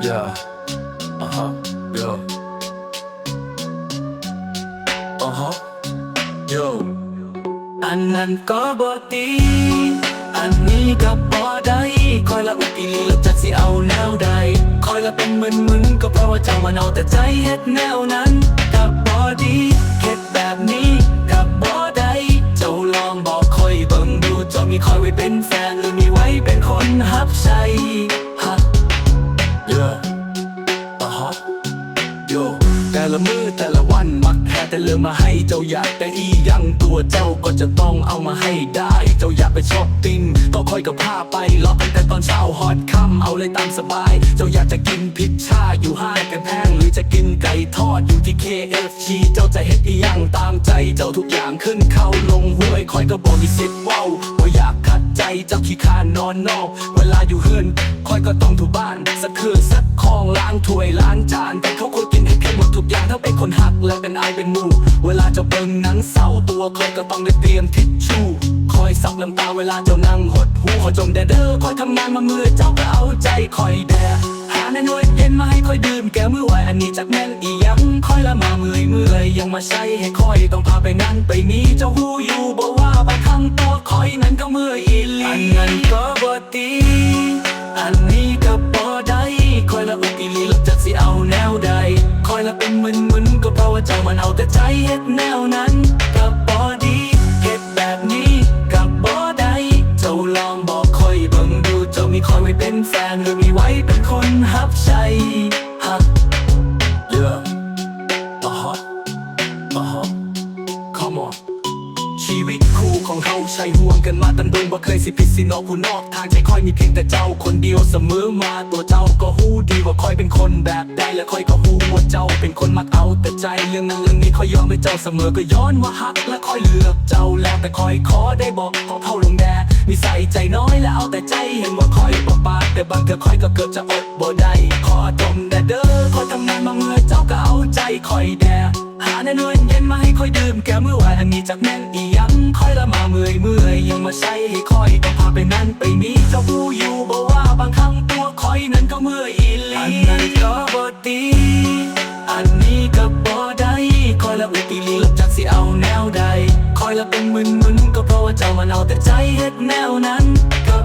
Yeah. Uh huh. Yeah. Uh huh. Yo. อันนั้นก็บ่ดีอันนี้ก็บ่ได้คอยละอุกิลีแล้วจักสิเอาแนวใดคอยละเป็นมึนมึนๆก็เพราะว่าเจ้ามันเอาแต่ใจเฮ็ดแนวนั้นก็บ่ดีเฮ็ดแบบนี้ก็บ่ได้เจ้าลองบอกคอยเบิ่งดูเจ้ามีคอยไว้เป็นแฟนหรือมีไว้เป็นคนฮับใช้ มือแต่ละวันมักแค่แต่เลือมาให้เจ้าอยากแต่อีหยังตัวเจ้าก็จะต้องเอามาให้ได้ เจ้าอยากไปช้อปปิ้งก็ค่อยกับผ้าไปรอตั้งแต่ตอนเช้าฮอดค่ำเอาเลยตามสบาย เจ้าอยากจะกินพิซซ่าอยู่ห้างกันแพงหรือจะกินไก่ทอดอยู่ที่ KFC เจ้าจะเฮ็ดอีหยังตามใจเจ้าทุกอย่างขึ้นเข้าลงห้วยคอยก็บอกมีสิทธิ์เว้าว่าอยากขัดใจเจ้าขี้ขานอนนอก เวลาอยู่เฮือนคอยก็ต้องถูบ้านสักคืนสักคองล้างถ้วยล้างจานแต่เขาควรกิน ทุกอย่างถ้าเป็นคนหักและเป็นไอเป็นหมู เวลาจะเบิ่งหนังเศร้าตัวคอยก็ต้องได้เตรียมทิชชู่คอยซับน้ำตาเวลาเจ้านั่งหดหูขอยจมแดเด้อคอยทำงานมาเมื่อเจ้าก็เอาใจคอยแดหาในหน่วยเย็นมาให้คอยดื่มแก้วมือไหวอันนี้จากแม่นอียังคอยละมาเมื่อยเมื่อยยังมาใช้ให้คอยต้องพาไปนั่นไปนี้เจ้าหูอยู่บอกว่าบางครั้งตัวคอยนั้นก็เมื่อยอีลีอันนั้นก็บ่ดี เจ้ามันเอาแต่ใจเฮ็ดแนวนั้นกับ่ดีเฮ็ดแบบนี้กับบอได้เจ้าลองบอกคอยเบิ่งดูเจ้ามีคอยไว้เป็นแฟนหรือมีไว้เป็นคนฮับใจหัก ของเขาใช้ห่วงกันมาตันดงบ่เคยสิผิดสินอกผู้นอกทางใจคอยมีเพียงแต่เจ้าคนเดียวเสมอมาตัวเจ้าก็หูดีว่าคอยเป็นคนแบบใดและคอยก็หูว่าเจ้าเป็นคนมักเอาแต่ใจเรื่องนั้นเรื่องนี้คอยยอมให้เจ้าเสมอก็ย้อนว่าหักและคอยเลือกเจ้าแล้วแต่คอยขอได้บอกขอเข้าลงแดนิสัยใจน้อยและเอาแต่ใจเห็นว่าคอยปะปาแต่บางเธอคอยก็เกิดจะอดบ่ได้ขอจมแดเด้อคอยทำงานมาเมื่อเจ้าก็เอาใจคอยแดหาในนวลเย็นมาให้คอยดื่มแก้วมือวอันนี้จากแม่นอี คอยละมาเมื่อยเมื่อยยังมาใช้ให้คอยต้องพาไปนั่นไปนี้เจ้าผู้อยู่บอกว่าบางครั้งตัวคอยนั้นก็เมื่อยอีลีอันนั้นก็บอดีอันนี้ก็บอได้คอยละอุกิลีลับจากสิเอาแนวใดคอยละเป็นมึนมึนก็เพราะว่าเจ้ามันเอาแต่ใจเฮ็ดแนวนั้นก็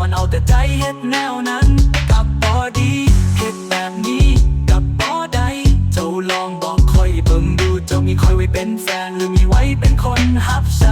มันเอาแต่ใจเฮ็ดแนวนั้นกับบอดีเฮ็ดแบบนี้กับบอดใดเจ้าลองบอกคอยเบิ่งดู เจ้ามีคอยไว้เป็นแฟน หรือมีไว้เป็นคนหับใจ